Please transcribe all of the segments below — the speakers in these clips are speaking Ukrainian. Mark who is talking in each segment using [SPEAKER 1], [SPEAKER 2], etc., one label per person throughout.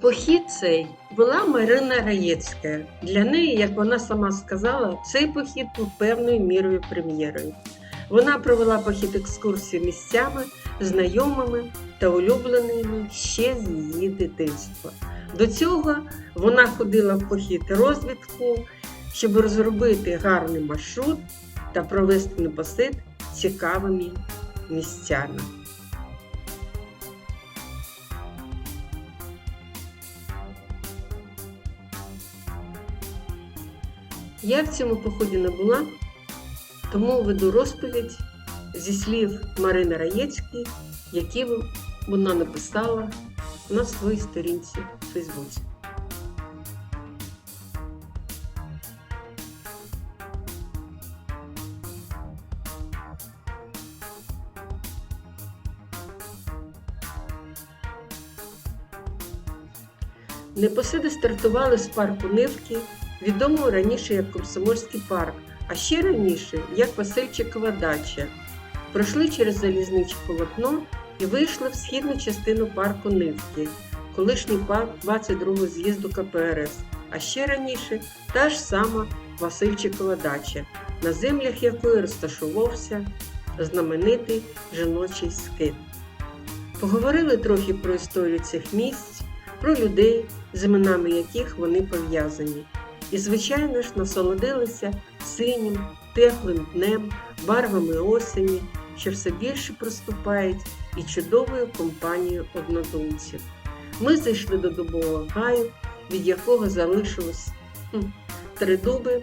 [SPEAKER 1] Похід цей була Марина Раєцька. Для неї, як вона сама сказала, цей похід був певною мірою прем'єрою. Вона провела похід екскурсії місцями, знайомими та улюбленими ще з її дитинства. До цього вона ходила в похід розвідку, щоб розробити гарний маршрут та провести непосид цікавими місцями. Я в цьому поході не була, тому веду розповідь зі слів Марини Раєцької, які вона написала на своїй сторінці в Фейсбуці. Непосиди стартували з парку Нивки, відомого раніше як Комсомольський парк, а ще раніше як Васильчикова дача. Пройшли через залізниче полотно і вийшли в східну частину парку Нивки, колишній парк 22-го з'їзду КПРС, а ще раніше та ж сама Васильчикова дача, на землях якої розташувався знаменитий жіночий скит. Поговорили трохи про історію цих місць, про людей, з іменами яких вони пов'язані. І, звичайно ж, насолодилися синім, теплим днем, барвами осені, що все більше проступають, і чудовою компанією однодумців. Ми зайшли до дубового гаю, від якого залишилось три дуби,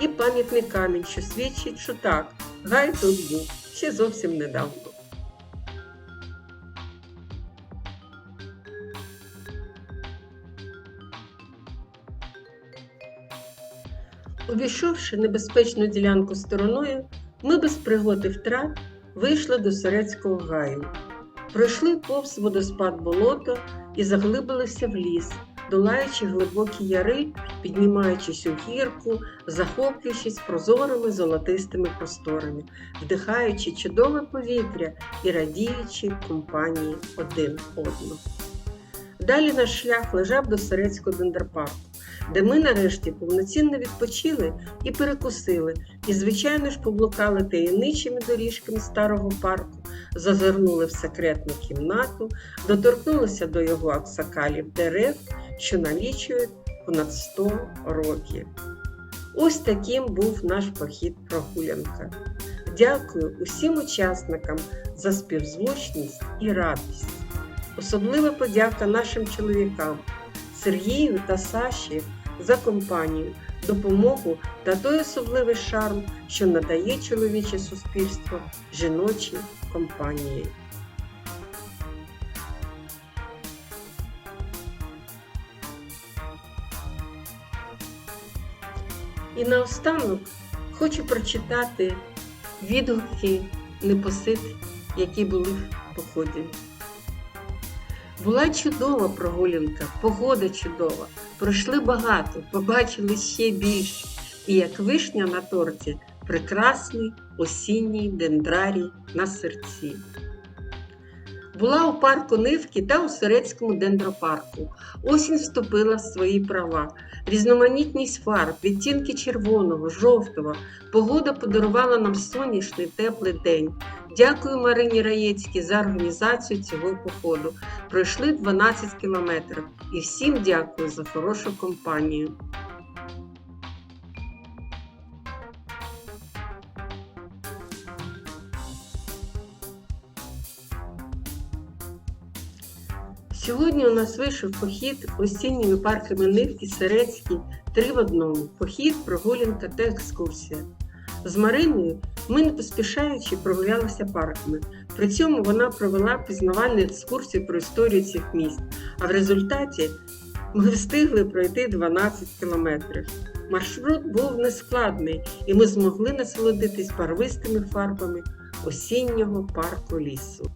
[SPEAKER 1] і пам'ятний камінь, що свідчить, що так, гай тут був ще зовсім недавно. Увійшовши небезпечну ділянку стороною, ми без пригод і втрат вийшли до Сорецького гаю. Пройшли повз водоспад болото і заглибилися в ліс, долаючи глибокі яри, піднімаючись у гірку, захоплюючись прозорими золотистими просторами, вдихаючи чудове повітря і радіючи компанії один одного. Далі наш шлях лежав до Сорецького дендропарку де ми нарешті повноцінно відпочили і перекусили, і, звичайно ж, поблукали таємничими доріжками старого парку, зазирнули в секретну кімнату, доторкнулися до його аксакалів дерев, що налічують понад 100 років. Ось таким був наш похід прогулянка. Дякую усім учасникам за співзвучність і радість. Особлива подяка нашим чоловікам. Сергію та Саші за компанію, допомогу та той особливий шарм, що надає чоловіче суспільство жіночій компанії. І наостанок хочу прочитати відгуки непосид, які були в поході. Була чудова прогулянка, погода чудова. Пройшли багато, побачили ще більше. І як вишня на торті, прекрасний осінній дендрарій на серці. Була у парку Нивки та у Сирецькому дендропарку. Осінь вступила в свої права. Різноманітність фарб, відтінки червоного, жовтого. Погода подарувала нам сонячний теплий день. Дякую Марині Раєцькій за організацію цього походу. Пройшли 12 кілометрів і всім дякую за хорошу компанію. Сьогодні у нас вийшов похід осінніми парками Нивки, Серецький, три в одному. Похід, прогулянка та екскурсія. З Мариною ми, не поспішаючи, прогулялися парками. При цьому вона провела пізнавальну екскурсію про історію цих міст, а в результаті ми встигли пройти 12 кілометрів. Маршрут був нескладний, і ми змогли насолодитись барвистими фарбами осіннього парку лісу.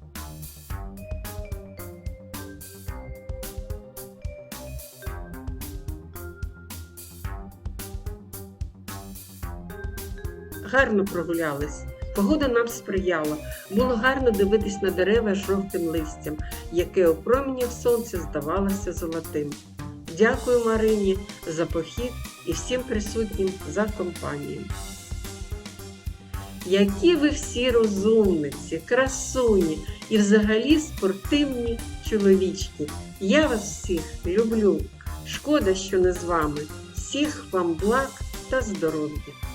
[SPEAKER 1] Гарно прогулялись. Погода нам сприяла, було гарно дивитись на дерева жовтим листям, яке у промінях сонця здавалося золотим. Дякую Марині за похід і всім присутнім за компанію. Які ви всі розумниці, красуні і взагалі спортивні чоловічки. Я вас всіх люблю. Шкода, що не з вами. Всіх вам благ та здоров'я.